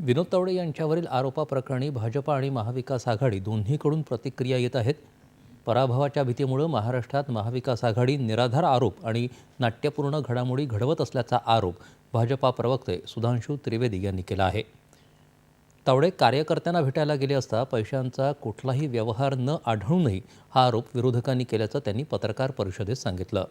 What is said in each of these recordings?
विनोद तावडे यांच्यावरील आरोपाप्रकरणी भाजपा आणि महाविकास आघाडी दोन्हीकडून प्रतिक्रिया येत आहेत. पराभवाच्या भीतीमुळे महाराष्ट्रात महाविकास आघाडी निराधार आरोप आणि नाट्यपूर्ण घडामोडी घडवत असल्याचा आरोप भाजपा प्रवक्ते सुधांशू त्रिवेदी यांनी केला आहे. तावडे कार्यकर्त्यांना भेटायला गेले असता पैशांचा कुठलाही व्यवहार न आढळूनही हा आरोप विरोधकांनी केल्याचं त्यांनी पत्रकार परिषदेत सांगितलं.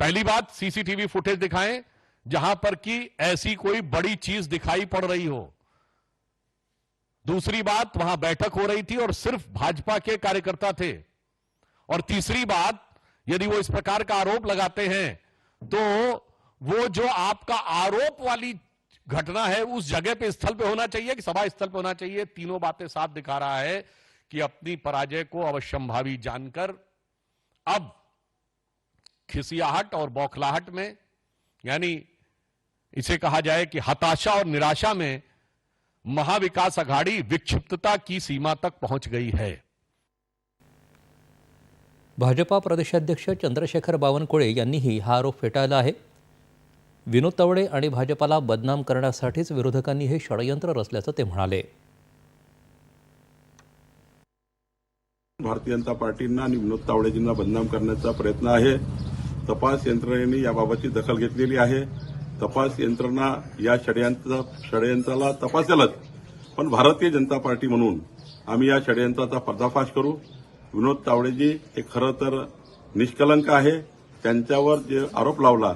पहली बात सीसीटीवी फुटेज दिखाएँ, जहाँ पर कि ऐसी कोई बड़ी चीज़ दिखाई पड़ रही हो। दूसरी बात, वहाँ बैठक हो रही थी और सिर्फ़ भाजपा के कार्यकर्ता थे। और तीसरी बात, यदि वो इस प्रकार का आरोप लगाते हैं तो वो जो आपका आरोप वाली घटना है, उस जगह पे स्थल पे होना चाहिए कि सभा स्थल पे होना चाहिए। तीनों बातें साफ़ दिखा रहा है कि अपनी पराजय को अवश्यंभावी जानकर अब खिसियाहट और बौखलाहट में यानी इसे कहा जाए कि हताशा और निराशा में महाविकास अघाड़ी विक्षिप्तता की सीमा तक पहुँच गई है। भाजपा प्रदेशाध्यक्ष चंद्रशेखर बावनकुळे यांनीही हा आरोप फेटाळला आहे. विनोद तावडे आणि भाजपाला बदनाम करण्यासाठीच विरोधकांनी हे षडयंत्र रचल्याचं ते म्हणाले. भारतीय जनता पार्टींना आणि विनोद तावडेजींना बदनाम करण्याचा प्रयत्न आहे. तपास यंत्रणेने याबाबतची दखल घेतलेली आहे. तपास यंत्रणा या षडयंत्र षडयंत्राला तपासेलच. पण भारतीय जनता पार्टी म्हणून आम्ही या षडयंत्राचा पर्दाफाश करू. विनोद तावडेजी हे खरं तर निष्कलंक आहे. त्यांच्यावर जे आरोप लावला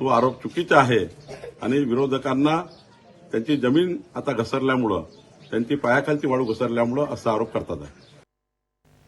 तो आरोप चुकीचा आहे. आणि विरोधकांना त्यांची जमीन आता घसरल्यामुळं त्यांची पायाखालची वाळू घसरल्यामुळं असा आरोप करतात. आहे